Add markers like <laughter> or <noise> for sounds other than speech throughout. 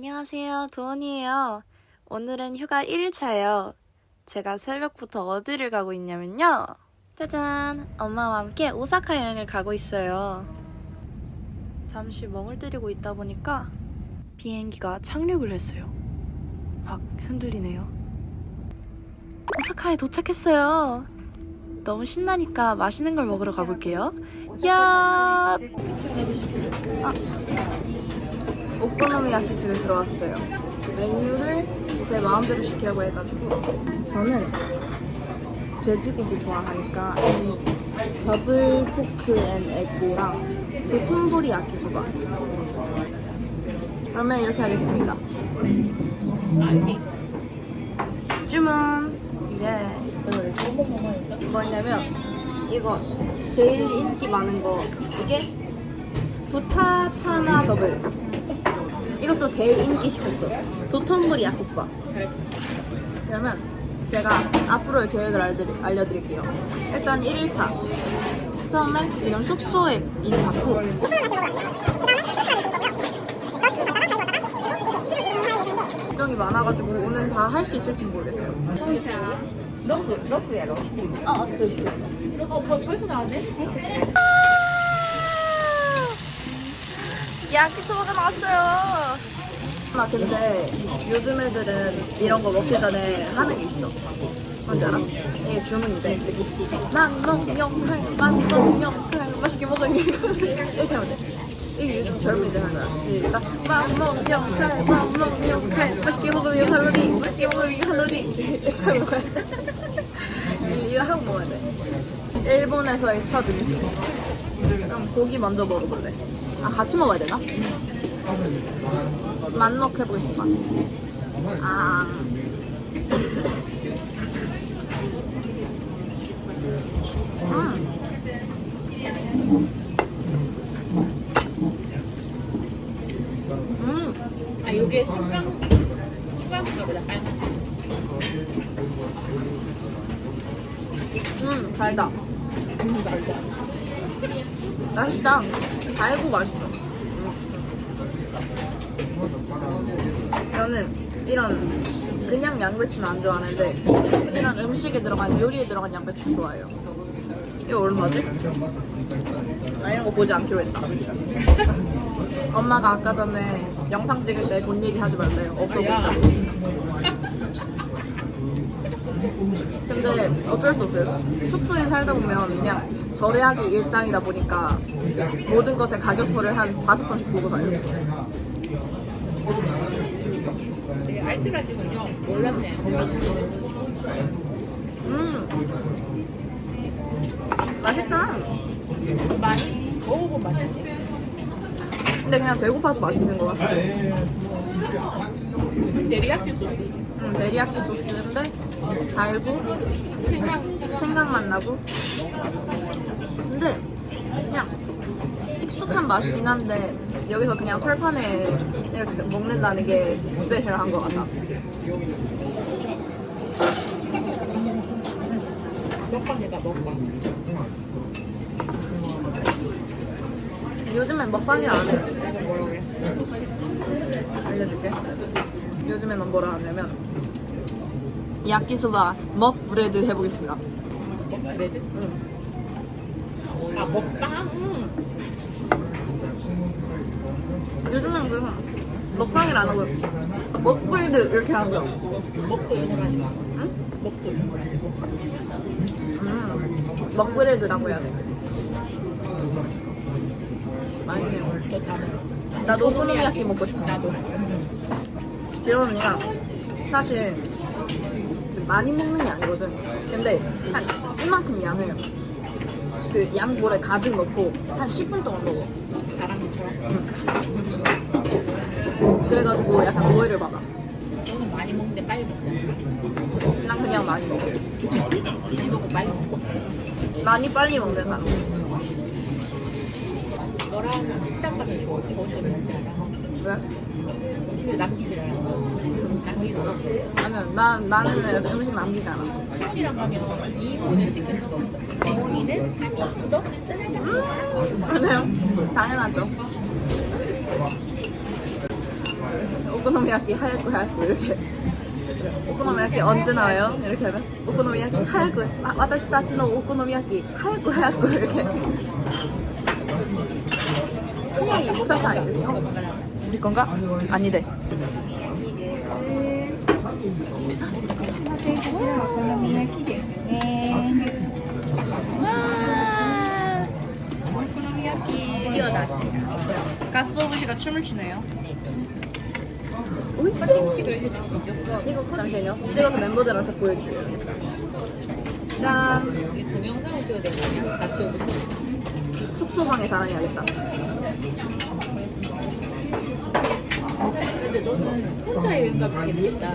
안녕하세요. 도원이에요. 오늘은 휴가 1일차예요. 제가 새벽부터 어디를 가고 있냐면요. 짜잔! 엄마와 함께 오사카 여행을 가고 있어요. 잠시 멍을 때리고 있다 보니까 비행기가 착륙을 했어요. 막 흔들리네요. 오사카에 도착했어요. 너무 신나니까 맛있는 걸 먹으러 가볼게요. 야! 오코노미야키 집에 들어왔어요. 메뉴를 제 마음대로 시키라고 해가지고 저는 돼지고기 좋아하니까 이 더블 포크 앤 에그랑 도톤보리 야키소바 그러면 이렇게 하겠습니다. 주문! 예. 뭐냐면 이거 제일 인기 많은 거 이게 부타타나 더블 이것도 제일 인기 시켰어 도톤부리 야키소바 잘했어. 그러면 제가 앞으로의 계획을 알려드리, 알려드릴게요 일단 1일차 처음에 지금 숙소에 이미 갔고 일정이 많아가지고 오늘 다 할 수 있을지 모르겠어요 러브, 러브야, 러브. 아 그러시 어, 벌- 벌써 나왔네? 야키소바가 나왔어요. 아 근데 요즘 애들은 이런 거 먹기 전에 하는 게 있어. 뭔지 알아? 이게 주문인데 만먹영칼 만먹영칼 맛있게 먹어 이렇게 하면 돼. 이게 요즘 젊은이들 하는 거야. 일단 만먹영칼 만먹영칼 맛있게 먹으면 칼로리 맛있게 먹으면 칼로리 거야. 이거 하고 먹어야 돼. 일본에서의 첫 음식. 그럼 고기 먼저 먹어볼래. 아 같이 먹어야 되나? 만먹 해보겠습니다. 아. 음. 음. 아, 요게 생강, 생강인가 보다, 빨간. 음, 달다. 음, 말도 맛있다. 달고 맛있어. 음. 저는 이런 그냥 양배추는 안 좋아하는데 이런 음식에 들어간 요리에 들어간 양배추 좋아해요. 이거 얼마지? 나 이런 거 보지 않기로 했다. <laughs> 엄마가 아까 전에 영상 찍을 때 돈 얘기 하지 말래요. 없어 야. 보인다. 근데 어쩔 수 없어요. 숙소에 살다 보면 그냥 절약이 일상이다 보니까 모든 것의 가격표를 한 다섯 번씩 보고 살요 되게 알뜰하시군요. 몰랐네. 음, 맛있다. 많이 먹어본 맛이지. 근데 그냥 배고파서 맛있는 것 같아. 데리야끼 소스. 음, 베리야끼 소스인데 달고 생강, 생각만 나고. 근데 그냥 익숙한 맛이긴 한데 여기서 그냥 철판에 이렇게 먹는다는 게 스페셜한 것 같아. 먹방 해봐, 먹방. 요즘엔 먹방이라 안 해. 내가 뭐라고 해? 알려줄게. 요즘에는 뭐라 하냐면 야끼소바 먹 브레드 해보겠습니다. 먹브레드? 응. 아, 먹방? 음. 요즘엔 그래서 먹방이라 안 하고 먹 브레드 이렇게 거야. 먹도 마. 응? 먹도. 음, 먹 브레드라고 해야 돼. 맛있네요. 나도 오코노미야끼 먹고 싶어. 나도. 지원 언니가 사실 많이 먹는 게 아니거든. 근데 한 이만큼 양을 그 양볼에 가득 넣고 한 10분 동안 먹어. 다람쥐처럼. 그래가지고 약간 오해를 받아. 너는 많이 먹는데 빨리 먹잖아. 난 그냥 많이 먹어. 많이 먹고 빨리 먹고. 많이 빨리 먹는 사람. 너랑 식당 가면 좋은 점이 뭔지 알아? 왜? 음식을 남기질 않아. 남기는 음식이 없어. 난, 나는 음식 남기지 않아. 수원이랑 가면 2인분을 시킬 수가 없어. 부모님은 3인분도 뜬하다. 음, 그래요? 당연하죠. 오코노 오코노미야끼 하얗고 하얗고 이렇게 오코노미야끼 언제 나와요? 이렇게 하면 오코노미야끼 하얗고 아, 다치노 오코노미야끼 하얗고 하얗고 이렇게 하얀이 못하사 우리 건가? 아니래. 가스오브시가 춤을 추네요. 네. 이거 잠시만요. 찍어서 멤버들한테 보여주세요. 짠. 동영상을 찍어야 되거든요. 가스오브시. 숙소방에 자랑해야겠다. 근데 너는 혼자 여행 가도 재밌겠다.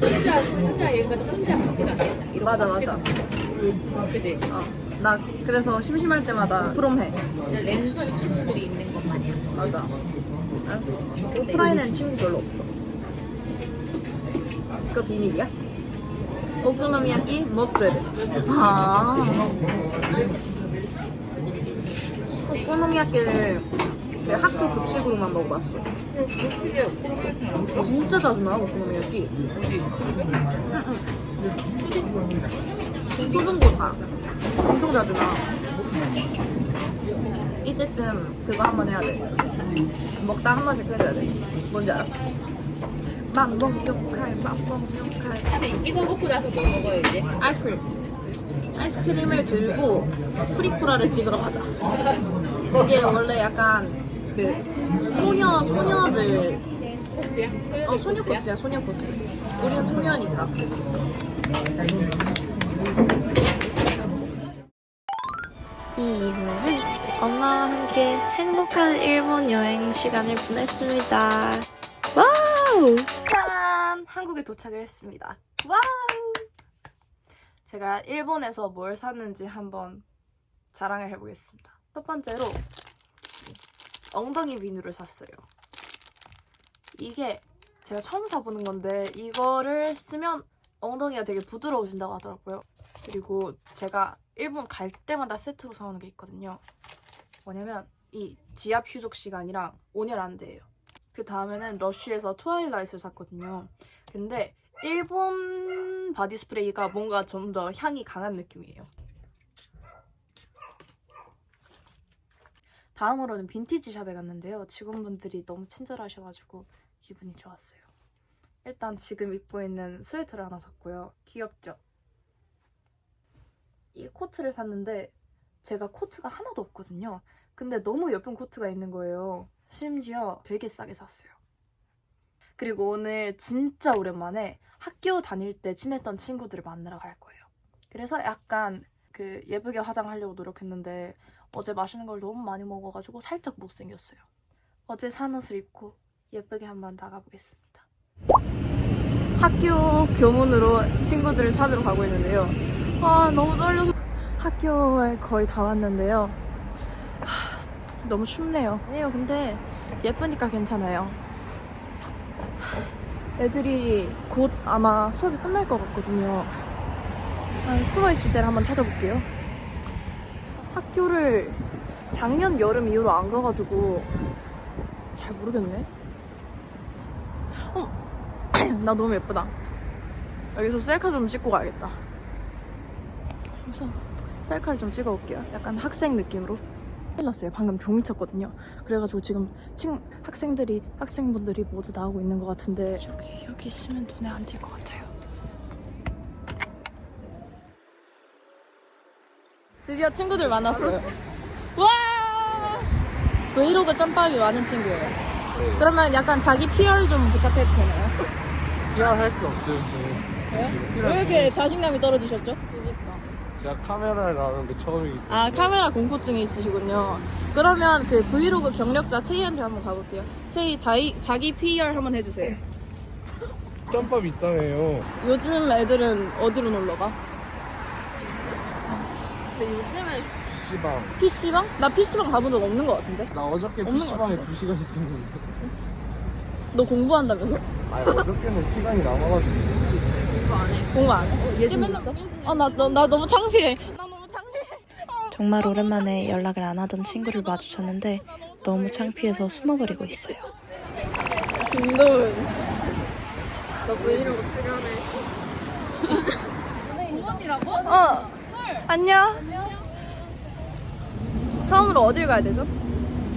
혼자 혼자 여행 가도 혼자 같지가 않겠다. 이런 맞아 거 맞아. 그지? 어, 나 그래서 심심할 때마다 프롬 해 랜선 친구들이 있는 것 마냥. 맞아 오프라인엔 친구 별로 없어 그거 비밀이야? 오코노미야끼 못브레드 아 오코노미야끼를 그 학교 급식으로만 먹어봤어. 진짜 자주 나와 오코노미야끼 초등고 다 엄청 자주 나와 이때쯤 그거 한 번 해야 돼. 먹다 한 번씩 해줘야 돼. 뭔지 알아? 맘먹 욕할 맘먹 욕할. 근데 이거 먹고 나서 뭐 먹어야 돼? 아이스크림. 아이스크림을 들고 프리쿠라를 찍으러 가자. 이게 원래 약간 그 소녀 소녀들 코스야? 어 소녀 코스야 소녀 코스 우리는 소녀니까 이 이후에는 엄마와 함께 행복한 일본 여행 시간을 보냈습니다. 와우! 짠! 한국에 도착을 했습니다. 와우! 제가 일본에서 뭘 샀는지 한번 자랑을 해보겠습니다. 첫 번째로 엉덩이 비누를 샀어요. 이게 제가 처음 사보는 건데 이거를 쓰면 엉덩이가 되게 부드러워진다고 하더라고요. 그리고 제가 일본 갈 때마다 세트로 사오는 게 있거든요. 뭐냐면 이 지압 휴족 시간이랑 온열 안대예요. 그 다음에는 러쉬에서 트와일라이트를 샀거든요. 근데 일본 바디 스프레이가 뭔가 좀 더 향이 강한 느낌이에요. 다음으로는 빈티지 샵에 갔는데요. 직원분들이 너무 친절하셔가지고 기분이 좋았어요. 일단 지금 입고 있는 스웨터를 하나 샀고요. 귀엽죠? 이 코트를 샀는데 제가 코트가 하나도 없거든요. 근데 너무 예쁜 코트가 있는 거예요. 심지어 되게 싸게 샀어요. 그리고 오늘 진짜 오랜만에 학교 다닐 때 친했던 친구들을 만나러 갈 거예요. 그래서 약간 그 예쁘게 화장하려고 노력했는데 어제 맛있는 걸 너무 많이 먹어가지고 살짝 못생겼어요. 어제 산 옷을 입고 예쁘게 한번 나가보겠습니다. 학교 교문으로 친구들을 찾으러 가고 있는데요. 아 너무 떨려서 학교에 거의 다 왔는데요. 하, 너무 춥네요. 아니요 근데 예쁘니까 괜찮아요. 애들이 곧 아마 수업이 끝날 것 같거든요. 아, 숨어 있을 때를 한번 찾아볼게요. 학교를 작년 여름 이후로 안 가가지고 잘 모르겠네. 어, <clears throat> 나 너무 예쁘다. 여기서 셀카 좀 찍고 가야겠다. 그래서 셀카를 좀 찍어올게요. 약간 학생 느낌으로. 큰일 났어요. 방금 종이 쳤거든요. 그래가지고 지금 친 학생들이 학생분들이 모두 나오고 있는 것 같은데 여기 여기 있으면 눈에 안 띌 것 같아요. 드디어 친구들 만났어요. 와! 브이로그 짬밥이 많은 친구예요. 그러면 약간 자기 PR 좀 부탁해도 되나요? PR 할게 없어요 지금. 왜 이렇게 자신감이 떨어지셨죠? 제가 카메라에 나오는 게 처음이기 때문에 아 카메라 공포증이 있으시군요. 그러면 그 브이로그 경력자 채희한테 한번 가볼게요. 채희 자기 자기 PR 한번 해주세요. 짬밥 있다며요. 요즘 애들은 어디로 놀러 가? 요즘에 PC방. PC방? 나 PC방 가본 적 없는 것 같은데? 나 어저께 없는 것 PC방에 같은데? 2시간 있었는데. 너 공부한다면서? 아니 어저께는 시간이 남아가지고. 공부 안 해? 예진 있어? 아, 나, 나, 나 너무 창피해. 나 너무 창피해. 정말 오랜만에 연락을 안 하던 친구를 마주쳤는데 너무 창피해서 숨어버리고 있어요. 김도훈. 너 브이로그 출연해. 부모님이라고? 어. 안녕. 처음으로 어딜 가야 되죠?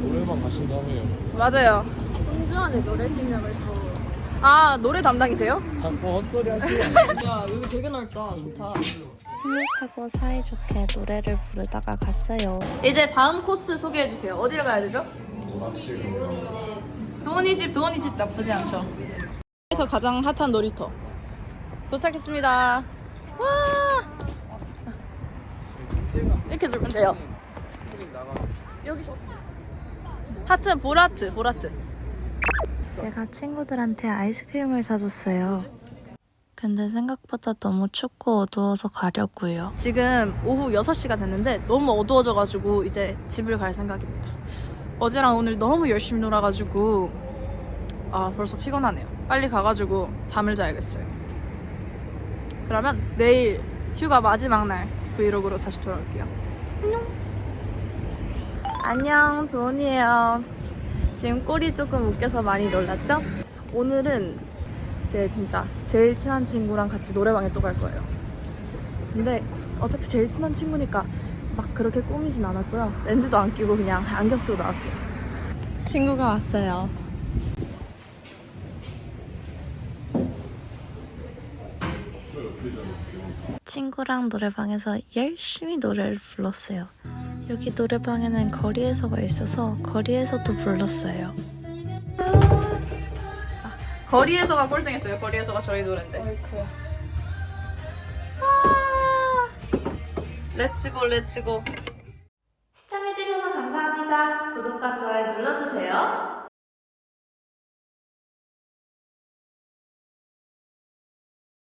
노래방 가신다며요. 맞아요. 손주환의 노래 실력을 또. 아 노래 담당이세요? 자꾸 헛소리 하시면 야 <laughs> 여기 되게 넓다. 좋다. 행복하고 사이좋게 노래를 부르다가 갔어요. 이제 다음 코스 소개해 주세요. 어디를 가야 되죠? 도훈이 집, 도훈이 집 나쁘지 않죠. 에서 가장 핫한 놀이터. 도착했습니다. 와! 이렇게 들면 돼요. 여기 좋 하트, 보라트, 보라트. 제가 친구들한테 아이스크림을 사줬어요. 근데 생각보다 너무 춥고 어두워서 가려고요. 지금 오후 6시가 됐는데 너무 어두워져가지고 이제 집을 갈 생각입니다. 어제랑 오늘 너무 열심히 놀아가지고 아 벌써 피곤하네요. 빨리 가가지고 잠을 자야겠어요. 그러면 내일 휴가 마지막 날 브이로그로 다시 돌아올게요. 안녕. 안녕 도원이에요. 지금 꼴이 조금 웃겨서 많이 놀랐죠? 오늘은 제 진짜 제일 친한 친구랑 같이 노래방에 또 갈 거예요. 근데 어차피 제일 친한 친구니까 막 그렇게 꾸미진 않았고요. 렌즈도 안 끼고 그냥 안경 쓰고 나왔어요. 친구가 왔어요. 친구랑 노래방에서 열심히 노래를 불렀어요. 여기 노래방에는 거리에서가 있어서 거리에서도 불렀어요. 거리에서가 꼴등했어요. 거리에서가 저희 노래인데. 아, 렛츠고 렛츠고. 시청해주셔서 감사합니다. 구독과 좋아요 눌러주세요.